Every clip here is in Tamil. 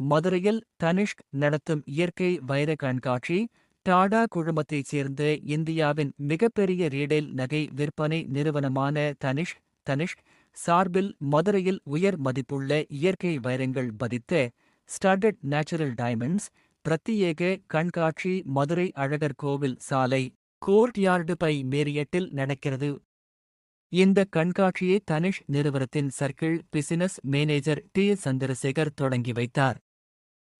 மதுரையில் தனிஷ்க் நடத்தும் இயற்கை வைர கண்காட்சி டாடா குழுமத்தைச் சேர்ந்த இந்தியாவின் மிகப்பெரிய ரீடெயில் நகை விற்பனை நிறுவனமான தனிஷ் தனிஷ் சார்பில் மதுரையில் உயர் மதிப்புள்ள இயற்கை வைரங்கள் பதித்த ஸ்டடட் நேச்சுரல் டைமண்ட்ஸ் பிரத்யேக கண்காட்சி மதுரை அழகர் கோவில் சாலை கோர்ட்யார்டு பை மேரியட்டில் நடக்கிறது. இந்த கண்காட்சியை தனிஷ் நிறுவனத்தின் circle business manager D. Chandrasekhar தொடங்கி வைத்தார்.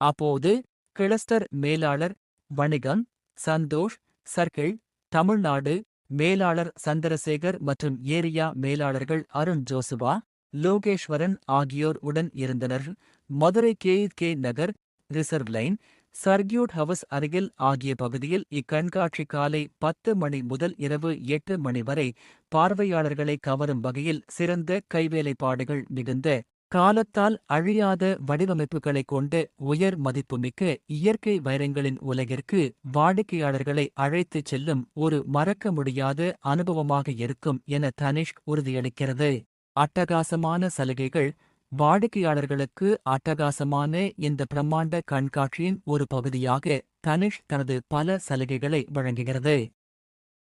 அப்போது கிளஸ்டர் மேலாளர் வணிகம் சந்தோஷ் சர்க்கிள் தமிழ்நாடு மேலாளர் சந்திரசேகர் மற்றும் ஏரியா மேலாளர்கள் அருண் ஜோசுவா லோகேஸ்வரன் ஆகியோர் உடன் இருந்தனர். Madurai K. K. Nagar reserve line circuit house அருகில் ஆகிய பகுதியில் இக்கண்காட்சி காலை பத்து மணி முதல் இரவு எட்டு மணி வரை பார்வையாளர்களை கவரும் வகையில் சிறந்த கைவேலைப்பாடுகள் மிகுந்த காலத்தால் அழியாத வடிவமைப்புகளைக் கொண்டு உயர் மதிப்புமிக்க இயற்கை வைரங்களின் உலகிற்கு வாடிக்கையாளர்களை அழைத்துச் செல்லும் ஒரு மறக்க முடியாத அனுபவமாக இருக்கும் என தனிஷ்க் உறுதியளிக்கிறது. அட்டகாசமான சலுகைகள் வாடிக்கையாளர்களுக்கு அட்டகாசமான இந்த பிரம்மாண்ட கண்காட்சியின் ஒரு பகுதியாக தனிஷ் தனது பல சலுகைகளை வழங்குகிறது.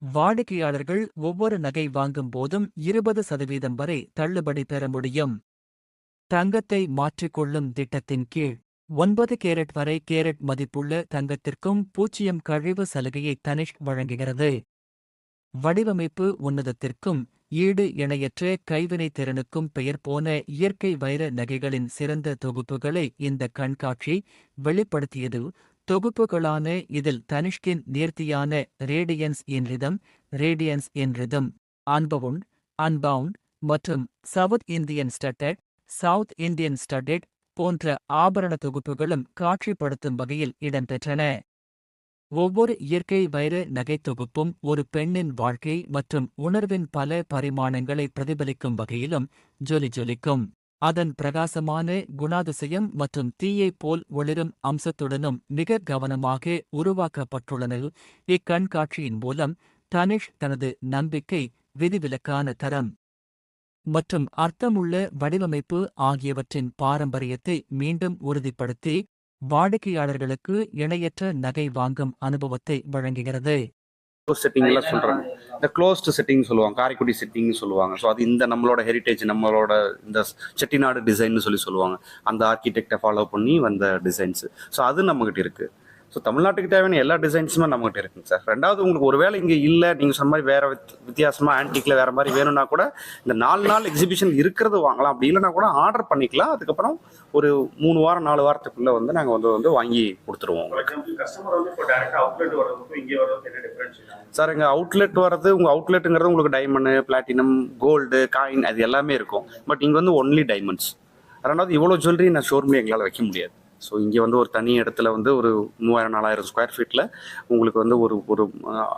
வாடிக்கையாளர்கள் ஒவ்வொரு நகை வாங்கும் போதும் இருபது சதவீதம் வரை தள்ளுபடி பெற முடியும். தங்கத்தை மாற்றிக்கொள்ளும் திட்டத்தின் கீழ் ஒன்பது கேரட் வரை கேரட் மதிப்புள்ள தங்கத்திற்கும் பூச்சியம் கழிவு சலுகையை தனிஷ் வழங்குகிறது. வடிவமைப்பு உன்னதத்திற்கும் ஈடு இணையற்ற கைவினைத் திறனுக்கும் பெயர் போன இயற்கை வைர நகைகளின் சிறந்த தொகுப்புகளை இந்த கண்காட்சி வெளிப்படுத்தியது. தொகுப்புகளான இதில் தனிஷ்கின் நேர்த்தியான radiance in rhythm radiance in rhythm unbound unbound மற்றும் south Indian studded south Indian studded போன்ற ஆபரண தொகுப்புகளும் காட்சிப்படுத்தும் வகையில் இடம்பெற்றன. ஒவ்வொரு இயற்கை வைர நகைத்தொகுப்பும் ஒரு பெண்ணின் வாழ்க்கை மற்றும் உணர்வின் பல பரிமாணங்களை பிரதிபலிக்கும் வகையிலும் ஜொலி ஜொலிக்கும். அதன் பிரகாசமான குணாதிசயம் மற்றும் தீயைப் போல் ஒளிரும் அம்சத்துடனும் மிக கவனமாக உருவாக்கப்பட்டுள்ளன. இக்கண்காட்சியின் மூலம் தனிஷ் தனது நம்பிக்கை விதிவிலக்கான தரம் மற்றும் அர்த்தமுள்ள வடிவமைப்பு ஆகியவற்றின் பாரம்பரியத்தை மீண்டும் உறுதிப்படுத்தி வாடிக்கையாளர்களுக்கு இணையற்ற நகை வாங்கும் அனுபவத்தை வழங்குகிறது. செட்டிங்லாம் சொல்கிறாங்க இந்த க்ளோஸ்டு செட்டிங் சொல்லுவாங்க. காரைக்குடி செட்டிங்னு சொல்லுவாங்க. ஸோ அது இந்த நம்மளோட ஹெரிட்டேஜ் நம்மளோட இந்த செட்டிநாடு டிசைன்னு சொல்லி சொல்லுவாங்க. அந்த ஆர்கிடெக்டை ஃபாலோ பண்ணி வந்த டிசைன்ஸ் ஸோ அது நம்மகிட்ட இருக்குது ஸோ தமிழ்நாட்டுக்கு தேவையான எல்லா டிசைன்ஸுமே நம்மகிட்ட இருக்குங்க சார். ரெண்டாவது உங்களுக்கு ஒருவேளை இங்கே இல்லை நீங்கள் சொன்ன மாதிரி வேற வித்- வித்தியாசமா ஆன்டிக்ல வேற மாதிரி வேணும்னா கூட இந்த நாலு நாள் எக்ஸிபிஷன் இருக்கிறது வாங்கலாம். அப்படி இல்லைனா கூட ஆர்டர் பண்ணிக்கலாம். அதுக்கப்புறம் ஒரு மூணு வாரம் நாலு வாரத்துக்குள்ள வந்து நாங்கள் வந்து வந்து வாங்கி கொடுத்துருவோம் உங்களுக்கு. கஸ்டமர் வந்து இப்போ டேரக்டா அவுட்லெட் வர்றதுக்கும் இங்கே வர்றதுக்கும் என்ன டிஃபரன்ஸ் சார் எங்கள் அவுட்லெட் வர்றது உங்கள் அவுட்லெட்டுங்கிறது உங்களுக்கு டைமண்டு பிளாட்டினம் கோல்டு காயின் அது எல்லாமே இருக்கும். பட் இங்கே வந்து ஒன்லி டைமண்ட்ஸ் ரெண்டாவது இவ்வளோ ஜுவல்லரி நான் ஷோரூம்லேயே எங்களால் வைக்க முடியாது. ஸோ இங்கே வந்து ஒரு தனி இடத்துல வந்து ஒரு மூவாயிரம் நாலாயிரம் ஸ்கொயர் ஃபீட்டில் உங்களுக்கு வந்து ஒரு ஒரு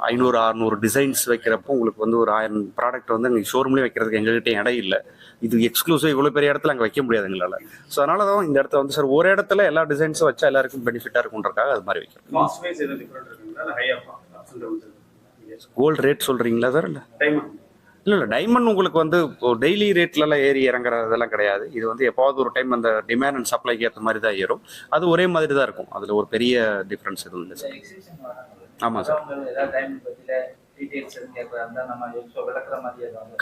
ஐநூறு அறநூறு டிசைன்ஸ் வைக்கிறப்போ உங்களுக்கு வந்து ஒரு ஆயிரம் ப்ராடக்ட் வந்து எங்கள் ஷோரூம்லேயே வைக்கிறதுக்கு எங்ககிட்ட இடம் இல்லை. இது எக்ஸ்க்ளூசிவ் இவ்வளோ பெரிய இடத்துல அங்கே வைக்க முடியாது எங்களால். ஸோ அதனால தான் இந்த இடத்துல வந்து சார் ஒரு இடத்துல எல்லா டிசைன்ஸும் வச்சா எல்லாருக்கும் பெனிஃபிட்டாக இருக்குன்றக்காக அது மாதிரி வைக்கிறோம். கோல்டு ரேட் சொல்கிறீங்களா சார் இல்லை இல்லை இல்லை. டைமண்ட் உங்களுக்கு வந்து டெய்லி ரேட்லலாம் ஏறி இறங்குறதெல்லாம் கிடையாது. இது வந்து எப்பாவது ஒரு டைம் அந்த டிமாண்ட் அண்ட் சப்ளைக்கு ஏற்ற மாதிரி தான் ஏறும். அது ஒரே மாதிரி தான் இருக்கும். அதில் ஒரு பெரிய டிஃப்ரென்ஸ் எதுவும் இல்லை சார் ஆமாம் சார்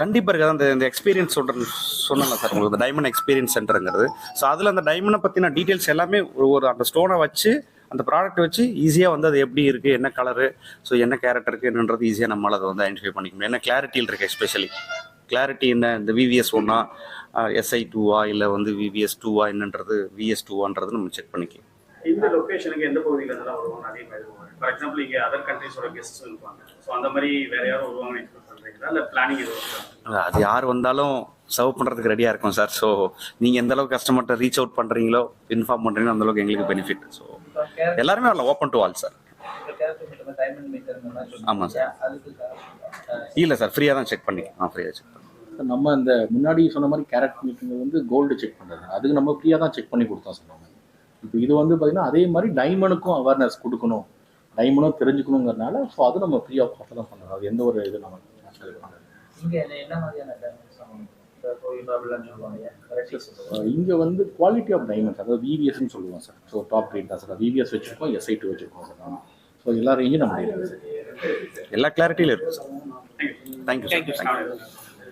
கண்டிப்பாக இருக்குது அந்த இந்த எக்ஸ்பீரியன்ஸ் சொல்கிறேன் சொன்னல சார் உங்களுக்கு இந்த டைமண்ட் எக்ஸ்பீரியன்ஸ் சென்டருங்கிறது ஸோ அதில் அந்த டைமண்டை பற்றின டீட்டெயில்ஸ் எல்லாமே ஒரு அந்த ஸ்டோனை வச்சு அந்த ப்ராடக்ட் வச்சு ஈஸியாக வந்து அது எப்படி இருக்குது என்ன கலரு ஸோ என்ன கேரக்டருக்கு என்னன்றது ஈஸியாக நம்மளால் அதை வந்து ஐடென்டிஃபை பண்ணிக்க முடியும். என்ன கிளாரிட்டியில் இருக்குது எஸ்பெஷலி கிளாரிட்டி என்ன? இந்த விவிஎஸ் ஒன்னா எஸ்ஐ டூவா இல்லை வந்து விவிஎஸ் டூவா என்னன்றது விஎஸ் டூவான்றது நம்ம செக் பண்ணிக்கலாம். இந்த லொகேஷனுக்கு எந்த பகுதியில இருந்தெல்லாம் வருவாங்க நிறைய பேர் வருவாங்க ஃபார் எக்ஸாம்பிள் இங்கே அதர் கண்ட்ரீஸோட கெஸ்ட்ஸ் இருப்பாங்க. ஸோ அந்த மாதிரி வேற யாரும் வருவாங்கன்னு எக்ஸ்பெக்ட் பண்ணுறீங்களா இல்லை பிளானிங் எதுவும் அது யார் வந்தாலும் சர்வ் பண்ணுறதுக்கு ரெடியாக இருக்கும் சார் ஸோ நீங்கள் எந்த அளவுக்கு கஸ்டமர்கிட்ட ரீச் அவுட் பண்ணுறீங்களோ இன்ஃபார்ம் பண்ணுறீங்களோ அந்த அளவுக்கு எங்களுக்கு பெனிஃபிட் ஸோ எல்லாருமே வரலாம். ஓப்பன் டு ஆல் சார் ஆமாம் சார் இல்லை சார் ஃப்ரீயாக தான் செக் பண்ணிக்கலாம். ஆ ஃப்ரீயாக செக் பண்ணி நம்ம இந்த முன்னாடி சொன்ன மாதிரி கேரட் மீட்டிங் வந்து கோல்டு செக் பண்ணுறது அதுக்கு நம்ம ஃப்ரீயாக தான் செக் பண்ணி கொடுத்தோம் சொன்னாங்க இப்போ இது வந்து பார்த்தீங்கன்னா அதே மாதிரி டைமண்டுக்கும் அவேர்னஸ் கொடுக்கணும் டைமண்டும் தெரிஞ்சுக்கணுங்கிறனால ஸோ அது நம்ம ஃப்ரீ ஆஃப் காஸ்ட் தான் பண்ணுறோம் அது எந்த ஒரு இது நம்ம. இங்க வந்து குவாலிட்டி ஆஃப் டைமண்ட்ஸ் அதாவது விவிஎஸ்ன்னு சொல்லுவோம் சார் ஸோ டாப் ரேட் தான் சார் விவிஎஸ் வச்சுருக்கோம் எஸ்ஐ டூ வச்சுருக்கோம் சார் ஸோ எல்லா ரேஞ்சும் நம்ம எல்லா கிளாரிட்டியிலும் இருக்கும் sir thank you sir thank you